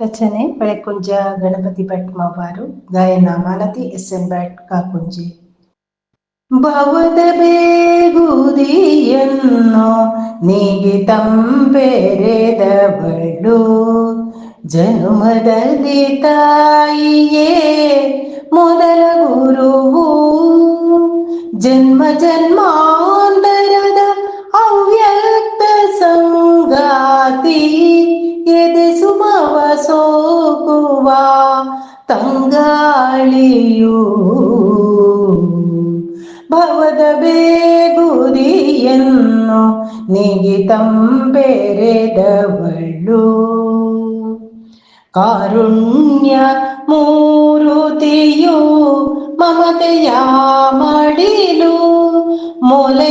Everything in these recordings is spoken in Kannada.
ರಚನೆ ಬೆಳಕುಂಜ ಗಣಪತಿ ಭಟ್ ಮಾವಾರು ಗಾಯನ ಮಾಲತಿ ಎಸ್ ಎನ್ ಭಟ್ ಕಾಕುಂಜಿ ಭವದ ಬೇಗುದಿಯನ್ನು ನೀಗಿ ತಂಪೆರೆದವಳು ಜನುಮದಲ್ಲಿ ತಾಯಿಯೇ ಮೊದಲ ಗುರುವು ಜನ್ಮ ಜನ್ಮಾಂತರದ ಸೋಕುವ ತಂಗಾಳಿಯು ಭವದ ಬೇಗುದಿಯನ್ನು ನೀಗಿ ತಂಪೆರೆದವಳು ಕಾರುಣ್ಯ ಮೂರುತಿಯು ಮಮತೆಯ ಮಡಿಲು ಮೊಲೆ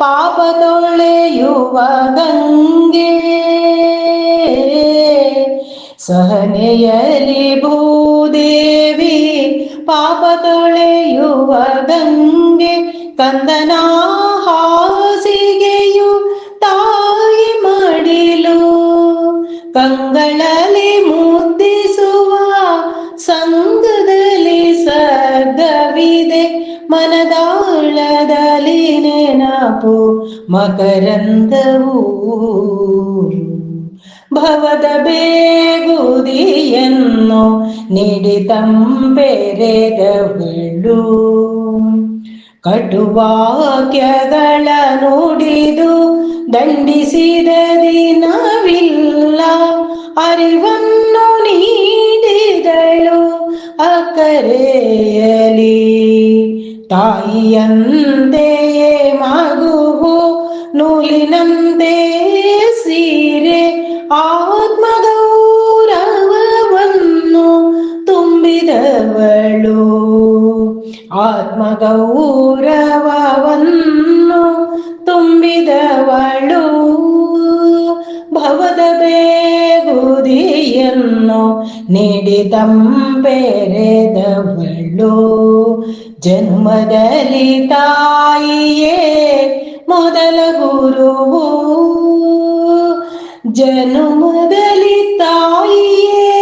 ಪಾಪ ತೊಳೆಯುವ ಗಂಗೆ ಸಹನೆಯಲಿ ಭೂದೇವಿ ಪಾಪ ತೊಳೆಯುವ ಗಂಗೆ ಕಂದನ ಹಾಸಿಗೆಯು ತಾಯಿ ಮಡಿಲು. ಕಂಗಳಲ್ಲಿ ಮುದ್ದಿಸುವ ಸಂಘದಲ್ಲಿ ಸರ್ಗವಿದೆ ಮನದಾಳದಲ್ಲಿ ನೆನಪು ಮಕರಂದವು. ಭವದ ಬೇಗುದಿಯನ್ನು ನೀಡಿ ತಂಪೆರೆದವಳು ಕಟುವಾಕ್ಯಗಳ ನುಡಿದು ದಂಡಿಸಿದ ದಿನವಿಲ್ಲ. ಅರಿವನ್ನು ನೀಡಿದಳು ಅಕರೆಯಲಿ ತಾಯಿಯಂತೆಯೇ ಮಗುವು ನೂಲಿನಂತೆ ಸೀರೆ ಆತ್ಮಗೌರವವನ್ನು ತುಂಬಿದವಳು. ಆತ್ಮಗೌರವವನ್ನು ತುಂಬಿದವಳು. ಭವದ ಬೇಗುದಿಯನ್ನು ನೀಡಿ ತಂಪೆರೆದವಳು ಜನ್ಮದಲ್ಲಿ ತಾಯಿಯೇ ಮೊದಲ ಗುರುವು. ಜನ್ಮದಲ್ಲಿ ತಾಯಿಯೇ